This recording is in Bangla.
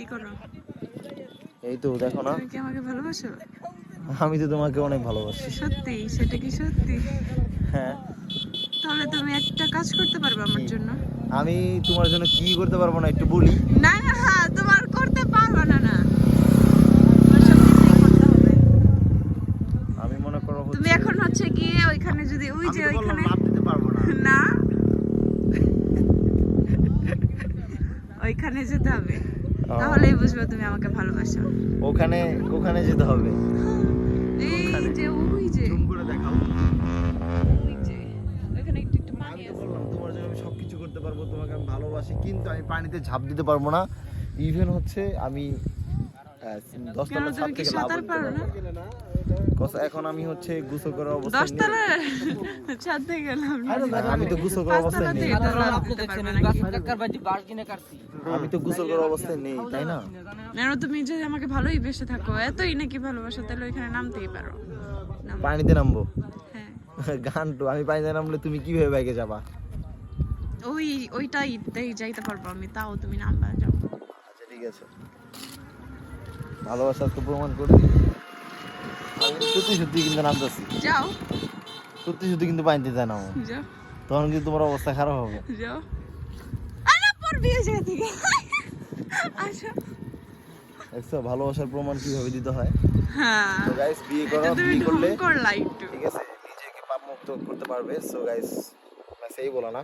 কি করো? এই তো দেখো না। তুমি কি আমাকে ভালোবাসো? আমি তো তোমাকে অনেক ভালোবাসি। সত্যি? সেটা কি সত্যি? হ্যাঁ। তাহলে তুমি একটা কাজ করতে পারবে আমার জন্য। আমি তোমার জন্য কি করতে পারব না একটু বলি। না না তোমার করতে পারবে না না। আমি মনে করো তুমি এখন হচ্ছে গিয়ে ওইখানে যদি ওই যে ওইখানে দিতে পারব না। না। ওইখানে যেতে হবে। তাহলেই বুঝবে তুমি আমাকে ভালোবাসো। ওখানে ওখানে যেতে হবে। এই যে ওই যে। জুম করে দেখাও। ওই যে ওইখানে একটু একটু পানি আমি আছে। তোমার জন্য আমি সবকিছু করতে পারব তোমাকে আমি ভালোবাসি কিন্তু আমি পানিতে ঝাঁপ দিতে পারব না। ইভেন হচ্ছে আমি সাঁতার পারো না। এখন আমি হচ্ছে গোসল করার অবস্থা দশতলা ছাদ গেলাম। আমি তো গোসল করার অবস্থায় নেই? আমি তো গোসল করার অবস্থায় নেই তাই না? কেন তুমি যদি আমাকে ভালোই বেসে থাকো এতই নাকি ভালোবাসো তাহলে ওইখানে নামতেই পারো। পানিতে নামবো? হ্যাঁ। গান তো আমি পানিতে নামলে তুমি কীভাবে বাইকে যাবা? ওই ওইটাই যাইতে পারব আমি তাও তুমি নামবা যাও। আচ্ছা ঠিক আছে। ভালোবাসা তো প্রমাণ করে দিই। সত্যি সত্যি কিন্তু নামতেছি। যাও। সত্যি সত্যি কিন্তু পানিতে যায় যাও। তখন কিন্তু তোমার অবস্থা খারাপ হবে। যাও। আচ্ছা দেখছ ভালোবাসার প্রমাণ কীভাবে দিতে হয়? হ্যাঁ। তো গাইস বিয়ে করো বিয়ে করলে ঠিক আছে নিজেকে পাপ মুক্ত করতে পারবে। সো গাইস সেই বলা না।